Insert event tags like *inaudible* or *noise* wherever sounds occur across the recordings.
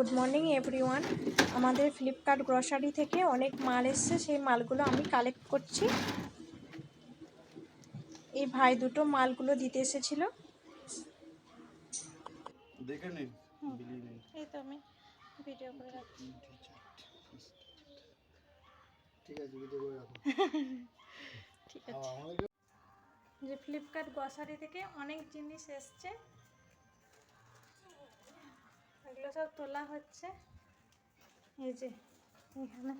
Good morning everyone আমাদের Flipkart grocery থেকে অনেক মাল এসছে সেই মালগুলো আমি কালেক্ট করছি। এই ভাই দুটো মালগুলো দিতে এসেছিল। দেখে নিন এই তো আমি ভিডিও করে রাখছি। ঠিক আছে ভিডিও করে রাখো। *laughs* ঠিক আছে। যে ফ্লিপকার্ট গ্রসারি থেকে অনেক জিনিস এসছে এগুলো সব তোলা হচ্ছে। এই যে এখানে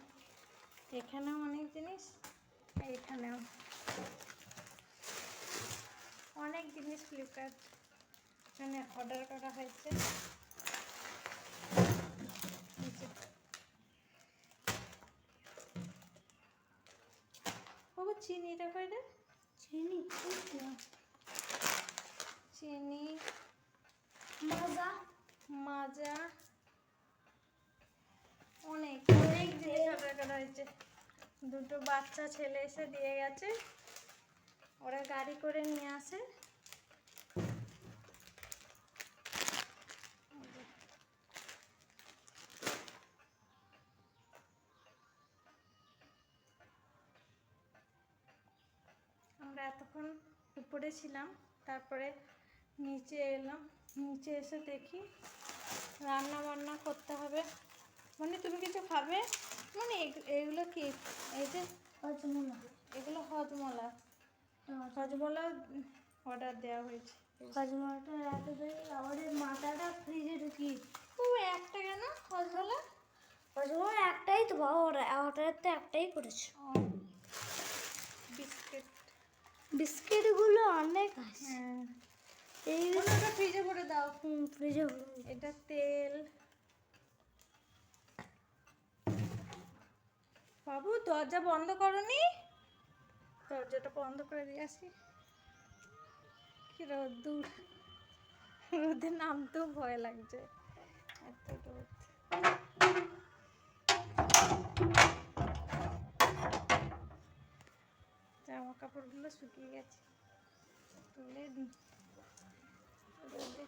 এখানেও অনেক জিনিস এইখানেও। অনেক জিনিস ফ্লিপকার্ট এখানে অর্ডার করা হয়েছে। বাবু চিনিটা কয়টা চিনি চিনি। মাজা। মাজা। অনেক অনেক জিনিস অর্ডার করা হয়েছে। দুটো বাচ্চা ছেলে এসে দিয়ে গেছে। ওরা গাড়ি করে নিয়ে আসে। আমরা এতক্ষণ উপরে ছিলাম, তারপরে নিচে এলাম। নিচে এসে দেখি রান্না বান্না করতে হবে। মানে তুমি কিছু খাবে? মানে এগ- এগুলো কি? এই যে হজমলা। এগুলো হজমলা। হজমলা। অর্ডার দেওয়া হয়েছে। হজমাটা এত দেরি আমাদের মাথাটা ফ্রিজে ঢুকি ও একটা কেন? হজমলা? হজমা একটাই তো বাবা অর্ডার তো একটাই করেছ। বিস্কিট। বিস্কিটগুলো অনেক আছে। হ্যাঁ। এই ফ্রিজে করে দাও। ফ্রিজে এটা তেল। বাবু দরজা বন্ধ করনি? দরজাটা বন্ধ করে দিয়ে আসি। কি রোদ্দুর। রোদে নামতেও ভয় লাগছে। এত রোদ। জামা কাপড়গুলো শুকিয়ে গেছে। তুলে রোদে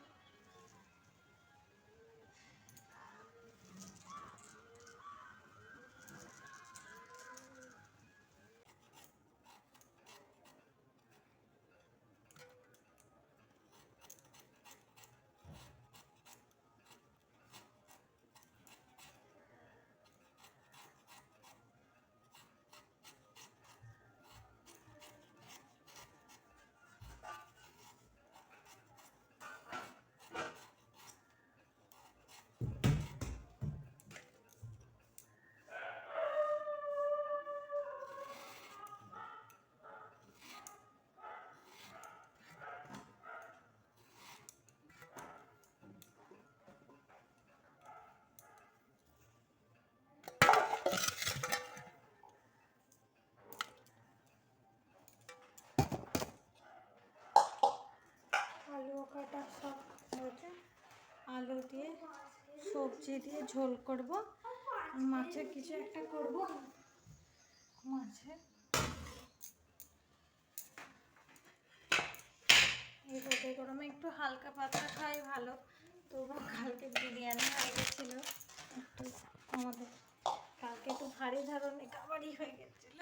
কাটা সব হয়েছে আলু দিয়ে, সবজি দিয়ে ঝোল করব। মাছের কিছু একটা করব। মাছের এই রোদে গরমে একটু হালকা পাতলা খাই ভালো। তবু কালকে বিরিয়ানি হয়ে একটু আমাদের কালকে একটু ভারী ধরনের খাবারই হয়ে গেছিল।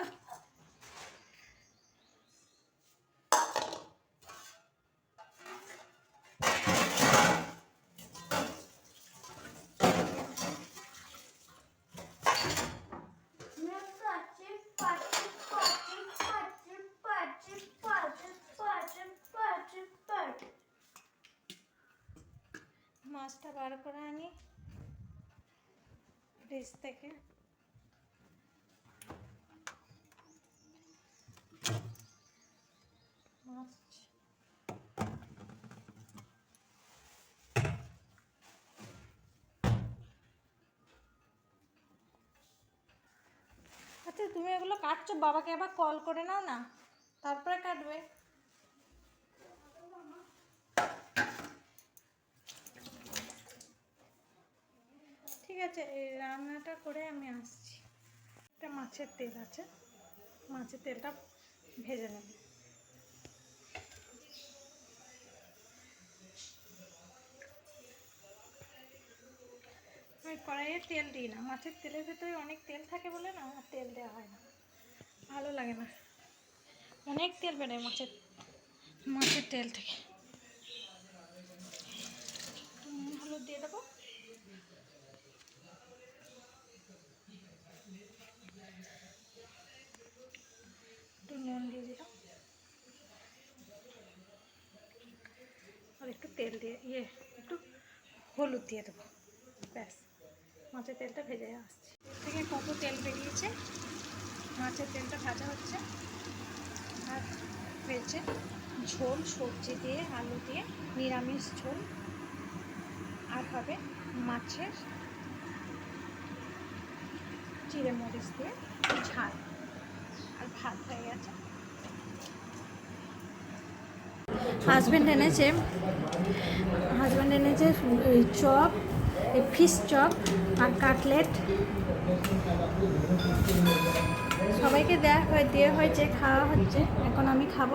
মাছটা বার করে আনি। ফ্রিজ থেকে। আচ্ছা তুমি এগুলো কাটছো, বাবাকে আবার কল করে নাও না। তারপরে কাটবে। আছে, এই রান্নাটা করে আমি আসছি। একটা মাছের তেল আছে, মাছের তেলটা ভেজে নেব। আমি কড়াইয়ে তেল দিই না, মাছের তেলের ভেতরে অনেক তেল থাকে বলে না, আমার তেল দেওয়া হয় না। ভালো লাগে না। অনেক তেল বেরোয় মাছের মাছের তেল থেকে। হলুদ দিয়ে দেবো। নুন দিয়ে দিলাম। আর একটু তেল দিয়ে ইয়ে একটু হলুদ দিয়ে দেবো। ব্যাস, মাছের তেলটা ভেজে আসছে। থেকে কত তেল বেরিয়েছে, মাছের তেলটা ভাজা হচ্ছে। আর হয়েছে ঝোল, সবজি দিয়ে, আলু দিয়ে, নিরামিষ ঝোল। আর হবে মাছের চিড়ে মরিচ দিয়ে ঝাল। আর ভাত হয়ে গেছে। হাজব্যান্ড এনেছে হাজব্যান্ড এনেছে চপ ফিশ চপ আর কাটলেট সবাইকে দেওয়া হয় দেওয়া হয়েছে, খাওয়া হচ্ছে। এখন আমি খাব।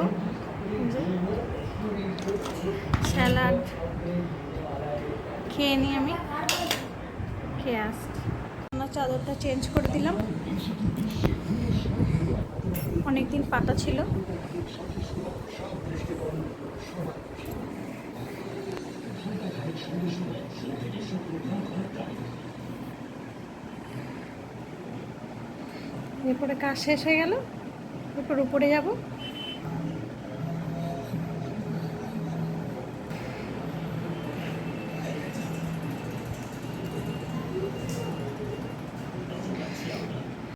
স্যালাড। খেয়ে নিই আমি। খেয়ে আসছি। আমার চাদরটা চেঞ্জ করে দিলাম। অনেক দিন পাতা ছিল। এরপরে কাজ শেষ হয়ে গেল। এরপর উপরে যাব।